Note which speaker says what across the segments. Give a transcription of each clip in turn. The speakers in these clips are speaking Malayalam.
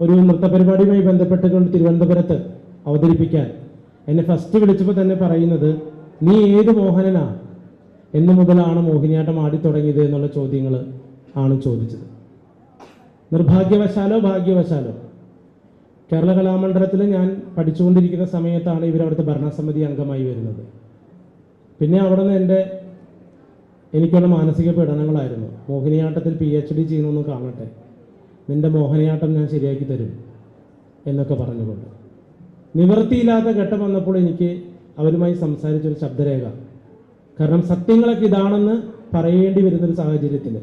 Speaker 1: ഒരു നൃത്ത പരിപാടിയുമായി ബന്ധപ്പെട്ടുകൊണ്ട് തിരുവനന്തപുരത്ത് അവതരിപ്പിക്കാൻ. എന്നെ ഫസ്റ്റ് വിളിച്ചപ്പോൾ തന്നെ പറയുന്നത് നീ ഏത് മോഹനനാ? എന്നു മുതലാണ് മോഹിനിയാട്ടം ആടി തുടങ്ങിയത് എന്നുള്ള ചോദ്യങ്ങൾ ആണ് ചോദിച്ചത്. നിർഭാഗ്യവശാലോ ഭാഗ്യവശാലോ? കേരള കലാമണ്ഡലത്തിൽ ഞാൻ പഠിച്ചുകൊണ്ടിരിക്കുന്ന സമയത്താണ് ഇവർ അവിടുത്തെ ഭരണസമിതി അംഗമായി വരുന്നത്. പിന്നെ അവിടെ നിന്ന് എന്റെ എനിക്കുള്ള മാനസിക പീഡനങ്ങളായിരുന്നു. മോഹിനിയാട്ടത്തിൽ പി എച്ച് ഡി ചെയ്യുന്നൊന്നും കാണട്ടെ. നിന്റെ മോഹനയാട്ടം ഞാൻ ശരിയാക്കി തരും എന്നൊക്കെ പറഞ്ഞുകൊണ്ട്. നിവൃത്തിയില്ലാത്ത ഘട്ടം വന്നപ്പോൾ എനിക്ക് അവരുമായി സംസാരിച്ചൊരു ശബ്ദരേഖ. കാരണം സത്യങ്ങളൊക്കെ ഇതാണെന്ന് പറയേണ്ടി വരുന്നൊരു സാഹചര്യത്തിൽ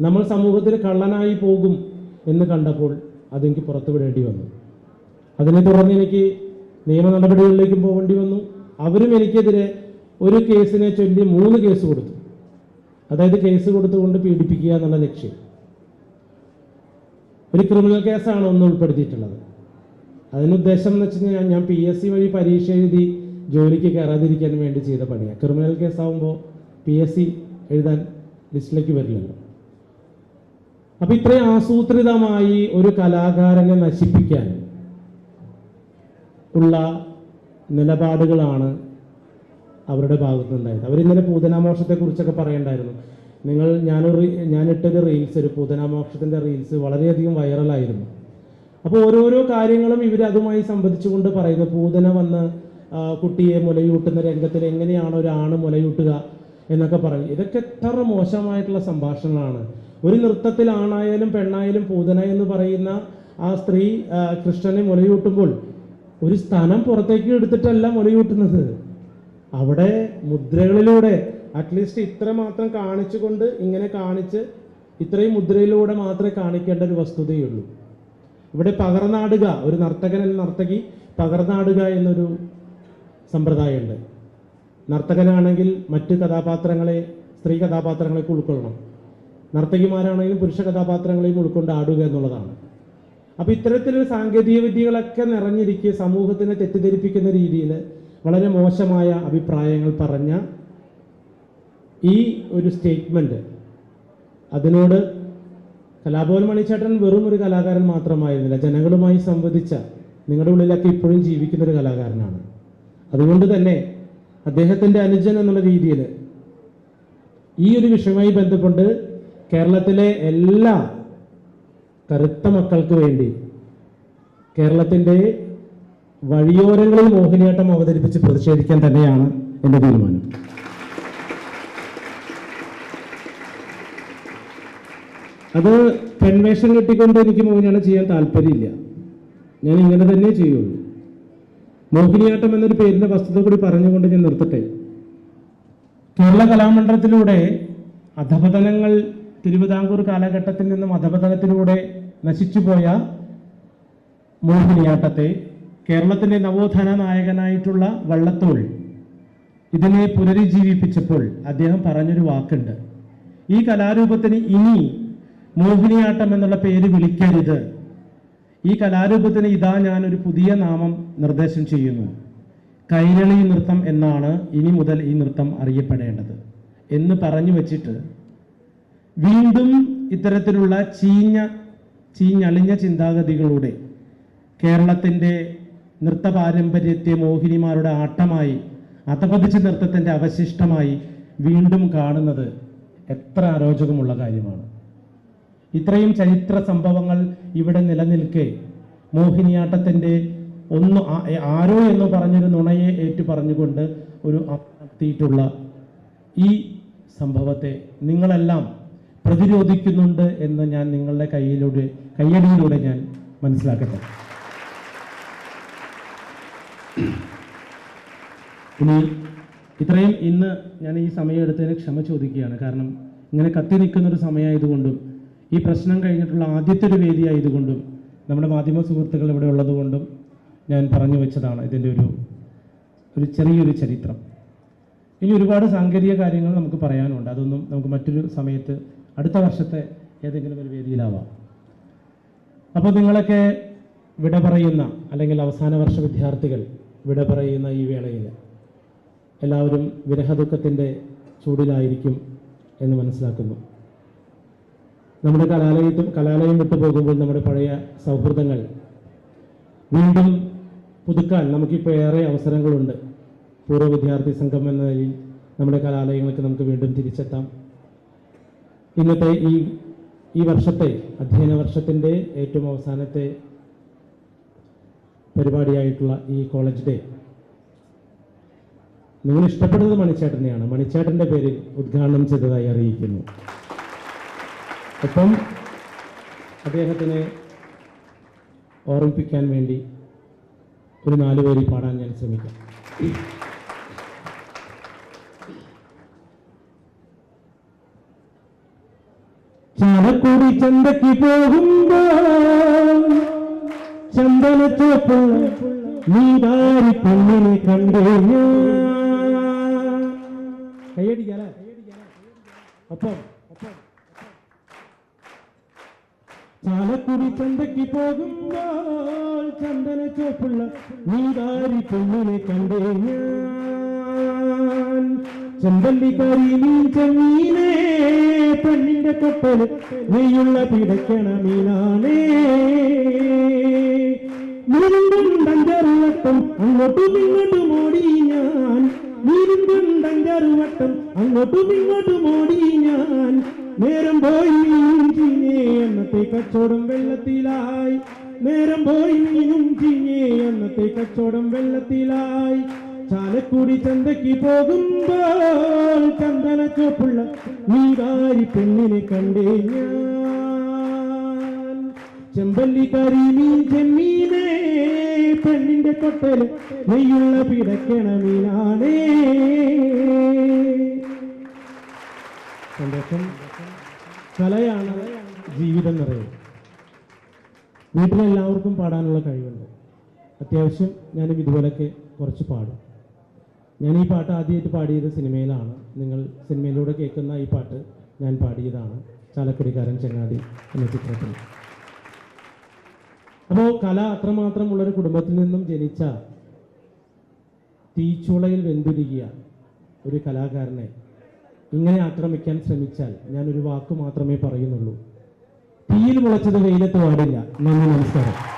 Speaker 1: നമ്മൾ സമൂഹത്തിൽ കള്ളനായി പോകും എന്ന് കണ്ടപ്പോൾ അതെനിക്ക് പുറത്തു വിടേണ്ടി വന്നു. അതിനെ തുടർന്ന് എനിക്ക് നിയമ നടപടികളിലേക്കും പോകേണ്ടി വന്നു. അവരും എനിക്കെതിരെ ഒരു കേസിനെ ചൊല്ലി മൂന്ന് കേസ് കൊടുത്തു. അതായത് കേസ് കൊടുത്തുകൊണ്ട് പീഡിപ്പിക്കുക എന്നുള്ള ലക്ഷ്യം. ഒരു ക്രിമിനൽ കേസാണ് ഒന്ന് ഉൾപ്പെടുത്തിയിട്ടുള്ളത്. അതിന് ഉദ്ദേശം എന്ന് വെച്ച് കഴിഞ്ഞാൽ ഞാൻ പി എസ് സി വഴി പരീക്ഷ എഴുതി ജോലിക്ക് കയറാതിരിക്കാൻ വേണ്ടി ചെയ്ത പണിയാണ് ക്രിമിനൽ കേസാവുമ്പോൾ പി എസ് സി എഴുതാൻ ലിസ്റ്റിലേക്ക് വരില്ലല്ലോ. അപ്പം ഇത്രയും ആസൂത്രിതമായി ഒരു കലാകാരനെ നശിപ്പിക്കാൻ ഉള്ള നിലപാടുകളാണ് അവരുടെ ഭാഗത്തുനിന്നുണ്ടായത്. അവരിന്നലെ പൂതനാമോഷത്തെക്കുറിച്ചൊക്കെ പറയണ്ടായിരുന്നു. നിങ്ങൾ ഞാനൊരു ഞാനിട്ടൊരു റീൽസ് ഒരു പൂതനാമോക്ഷത്തിന്റെ റീൽസ് വളരെയധികം വൈറലായിരുന്നു അപ്പോൾ ഓരോരോ കാര്യങ്ങളും ഇവർ അതുമായി സംബന്ധിച്ചുകൊണ്ട് പറയുന്നു. പൂതന വന്ന് കുട്ടിയെ മുലയൂട്ടുന്ന രംഗത്തിൽ എങ്ങനെയാണ് ഒരാണ് മുലയൂട്ടുക എന്നൊക്കെ പറയും ഇതൊക്കെ എത്ര മോശമായിട്ടുള്ള സംഭാഷണങ്ങളാണ്. ഒരു നൃത്തത്തിൽ ആണായാലും പെണ്ണായാലും പൂതന എന്ന് പറയുന്ന ആ സ്ത്രീ കൃഷ്ണനെ മുലയൂട്ടുമ്പോൾ ഒരു സ്ഥാനം പുറത്തേക്ക് എടുത്തിട്ടല്ല മുലയൂട്ടുന്നത്. അവിടെ മുദ്രകളിലൂടെ അറ്റ്ലീസ്റ്റ് ഇത്ര മാത്രം കാണിച്ചുകൊണ്ട് ഇങ്ങനെ കാണിച്ച് ഇത്രയും മുദ്രയിലൂടെ മാത്രമേ കാണിക്കേണ്ട ഒരു വസ്തുതയുള്ളൂ. ഇവിടെ പകർന്നാടുക ഒരു നർത്തകൻ അല്ലെങ്കിൽ നർത്തകി പകർന്നാടുക എന്നൊരു സമ്പ്രദായമുണ്ട്. നർത്തകനാണെങ്കിൽ മറ്റ് കഥാപാത്രങ്ങളെ സ്ത്രീ കഥാപാത്രങ്ങളെയൊക്കെ ഉൾക്കൊള്ളണം. നർത്തകിമാരാണെങ്കിലും പുരുഷ കഥാപാത്രങ്ങളെയും ഉൾക്കൊണ്ട് ആടുക എന്നുള്ളതാണ്. അപ്പൊ ഇത്തരത്തിലൊരു സാങ്കേതിക വിദ്യകളൊക്കെ നിറഞ്ഞിരിക്കുക സമൂഹത്തിനെ തെറ്റിദ്ധരിപ്പിക്കുന്ന രീതിയിൽ വളരെ മോശമായ അഭിപ്രായങ്ങൾ പറഞ്ഞ ഈ ഒരു സ്റ്റേറ്റ്മെന്റ് അതിനോട് കലാഭവൻ മണിച്ചേട്ടൻ വെറും ഒരു കലാകാരൻ മാത്രമായിരുന്നില്ല. ജനങ്ങളുമായി സംവദിച്ച നിങ്ങളുടെ ഉള്ളിലൊക്കെ ഇപ്പോഴും ജീവിക്കുന്ന ഒരു കലാകാരനാണ്. അതുകൊണ്ട് തന്നെ അദ്ദേഹത്തിന്റെ അനുജൻ എന്നുള്ള രീതിയിൽ ഈ ഒരു വിഷയവുമായി ബന്ധപ്പെട്ട് കേരളത്തിലെ എല്ലാ കറുത്ത മക്കൾക്ക് വേണ്ടി കേരളത്തിന്റെ വഴിയോരങ്ങളിൽ മോഹിനിയാട്ടം അവതരിപ്പിച്ച് പ്രതിഷേധിക്കാൻ തന്നെയാണ് എന്റെ തീരുമാനം. അത് പെൺവേഷം കെട്ടിക്കൊണ്ട് എനിക്ക് മോഹിനിയാട്ടം ചെയ്യാൻ താല്പര്യമില്ല. ഞാൻ ഇങ്ങനെ തന്നെ ചെയ്യുള്ളൂ. മോഹിനിയാട്ടം എന്നൊരു പേരിന്റെ വസ്തുത കൂടി പറഞ്ഞുകൊണ്ട് ഞാൻ നിർത്തട്ടെ. കേരള കലാമണ്ഡലത്തിലൂടെ അധപതനങ്ങൾ തിരുവിതാംകൂർ കാലഘട്ടത്തിൽ നിന്നും അധപതനത്തിലൂടെ നശിച്ചുപോയ മോഹിനിയാട്ടത്തെ കേരളത്തിന്റെ നവോത്ഥാന നായകനായിട്ടുള്ള വള്ളത്തോൾ ഇതിനെ പുനരുജ്ജീവിപ്പിച്ചപ്പോൾ അദ്ദേഹം പറഞ്ഞൊരു വാക്കുണ്ട്. ഈ കലാരൂപത്തിന് ഇനി മോഹിനിയാട്ടം എന്നുള്ള പേര് വിളിക്കരുത്. ഈ കലാരൂപത്തിന് ഇതാ ഞാൻ ഒരു പുതിയ നാമം നിർദ്ദേശം ചെയ്യുന്നു. കൈരളി നൃത്തം എന്നാണ് ഇനി മുതൽ ഈ നൃത്തം അറിയപ്പെടേണ്ടത് എന്ന് പറഞ്ഞു വച്ചിട്ട് വീണ്ടും ഇത്തരത്തിലുള്ള ചീഞ്ഞ ചീഞ്ഞളിഞ്ഞ ചിന്താഗതികളുടെ കേരളത്തിന്റെ നൃത്ത പാരമ്പര്യത്തെ മോഹിനിമാരുടെ ആട്ടമായി അധപതിച്ച നൃത്തത്തിന്റെ അവശിഷ്ടമായി വീണ്ടും കാണുന്നത് എത്ര അരോചകമുള്ള കാര്യമാണ്. ഇത്രയും ചരിത്ര സംഭവങ്ങൾ ഇവിടെ നിലനിൽക്കെ മോഹിനിയാട്ടത്തിന്റെ ഒന്ന് ആരോ എന്ന് പറഞ്ഞൊരു നുണയെ ഏറ്റു പറഞ്ഞുകൊണ്ട് ഒരു നടത്തിയിട്ടുള്ള ഈ സംഭവത്തെ നിങ്ങളെല്ലാം പ്രതിരോധിക്കുന്നുണ്ട് എന്ന് ഞാൻ നിങ്ങളുടെ കയ്യിലൂടെ കയ്യടിയിലൂടെ ഞാൻ മനസ്സിലാക്കട്ടെ. ഇനി ഇത്രയും ഇന്ന് ഞാൻ ഈ സമയം എടുത്തതിന് ക്ഷമ ചോദിക്കുകയാണ്. കാരണം ഇങ്ങനെ കത്തി നിൽക്കുന്നൊരു സമയമായതുകൊണ്ടും ഈ പ്രശ്നം കഴിഞ്ഞിട്ടുള്ള ആദ്യത്തെ ഒരു വേദിയായതുകൊണ്ടും നമ്മുടെ മാധ്യമ സുഹൃത്തുക്കൾ ഇവിടെ ഉള്ളതുകൊണ്ടും ഞാൻ പറഞ്ഞു വെച്ചതാണ് ഇതിന്റെ ഒരു ഒരു ചെറിയൊരു ചരിത്രം. ഇനി ഒരുപാട് സാങ്കേതിക കാര്യങ്ങൾ നമുക്ക് പറയാനുണ്ട്. അതൊന്നും നമുക്ക് മറ്റൊരു സമയത്ത് അടുത്ത വർഷത്തെ ഏതെങ്കിലും ഒരു വേദിയിലാവാം. അപ്പോൾ നിങ്ങളൊക്കെ വിട പറയുന്ന അല്ലെങ്കിൽ അവസാന വർഷ വിദ്യാർത്ഥികൾ വിട പറയുന്ന ഈ വേളയിൽ എല്ലാവരും വിരഹദുഃഖത്തിന്റെ ചൂടിലായിരിക്കും എന്ന് മനസ്സിലാക്കുന്നു. നമ്മുടെ കലാലയത്തും കലാലയം വിട്ടു പോകുമ്പോൾ നമ്മുടെ പഴയ സൗഹൃദങ്ങൾ വീണ്ടും പുതുക്കാൻ നമുക്കിപ്പോൾ ഏറെ അവസരങ്ങളുണ്ട്. പൂർവ വിദ്യാർത്ഥി സംഘം എന്ന നിലയിൽ നമ്മുടെ കലാലയങ്ങൾക്ക് നമുക്ക് വീണ്ടും തിരിച്ചെത്താം. ഇന്നത്തെ ഈ ഈ വർഷത്തെ അധ്യയന വർഷത്തിന്റെ ഏറ്റവും അവസാനത്തെ പരിപാടിയായിട്ടുള്ള ഈ കോളേജ് ഡേ. നിങ്ങൾ ഇഷ്ടപ്പെടുന്നത് മണിച്ചേട്ടനെയാണ്. മണിച്ചേട്ടന്റെ പേരിൽ ഉദ്ഘാടനം ചെയ്തതായി അറിയിക്കുന്നു. ഒപ്പം അദ്ദേഹത്തിനെ ഓർമ്മിപ്പിക്കാൻ വേണ്ടി ഒരു നാല് പേരി പാടാൻ ഞാൻ ശ്രമിക്കാം. ചാലക്കുടി ചന്തയ്ക്ക് പോകുമ്പോ ചന്ദനച്ചോപ്പ് നീ വാരി പെണ്ണിനെ കണ്ടേ കൈയടിക്കാലേ? ഒപ്പം. ചാലക്കുടി ചന്തയ്ക്ക് പോകുമ്പോൾ ചന്ദന ചോപ്പുള്ള നീതാരി പെണ്ണിനെ കണ്ടേ ഞാൻ. ചെമ്പല്ലിക്കാരി നീ ചെമ്മീനേ പെണ്ണിന്റെ കപ്പൽ നെയ്യുള്ള പിടയ്ക്കണ മീനാണേ. നീരുണ്ടഞ്ചാറ് വട്ടം അങ്ങോട്ടും ഇങ്ങോട്ടും ഓടി ഞാൻ. നീരുണ്ടഞ്ചാറ് വട്ടം അങ്ങോട്ടും ഇങ്ങോട്ടും ഓടി ഞാൻ. നേരം പോയി മീനും ചീഞ്ഞേ എന്നത്തെ കച്ചവടം വെള്ളത്തിലായി. നേരം പോയി മീനും ചീഞ്ഞേ എന്നത്തെ കച്ചവടം വെള്ളത്തിലായി. ചാലക്കുടി ചന്തയ്ക്ക് പോകുമ്പോൾ ചന്ദന ചോപ്പുള്ള നീകാരി പെണ്ണിനെ കണ്ടേ ഞാൻ. ചെമ്പല്ലിക്കാരി നീ ചെമ്മീനേ പെണ്ണിന്റെ കൊട്ടൽ നെയ്യുള്ള പിടയ്ക്കണ മീനാണേ. സന്തോഷം കലയാണ് ജീവിതം നിറയും. വീട്ടിലെല്ലാവർക്കും പാടാനുള്ള കഴിവുണ്ട്. അത്യാവശ്യം ഞാനും ഇതുപോലൊക്കെ കുറച്ച് പാടും. ഞാൻ ഈ പാട്ട് ആദ്യമായിട്ട് പാടിയത് സിനിമയിലാണ്. നിങ്ങൾ സിനിമയിലൂടെ കേൾക്കുന്ന ഈ പാട്ട് ഞാൻ പാടിയതാണ്. ചാലക്കുടിക്കാരൻ ചങ്ങാതി എന്ന ചിത്രത്തിൽ. അപ്പോൾ കല അത്രമാത്രമുള്ളൊരു കുടുംബത്തിൽ നിന്നും ജനിച്ച തീച്ചുളയിൽ വെന്തുരുകിയ ഒരു കലാകാരനെ ഇങ്ങനെ ആക്രമിക്കാൻ ശ്രമിച്ചാൽ ഞാൻ ഒരു വാക്ക് മാത്രമേ പറയുന്നുള്ളൂ. തീയിൽ മുളച്ചത് വെയിലത്ത് പാടില്ല. നന്ദി നമസ്കാരം.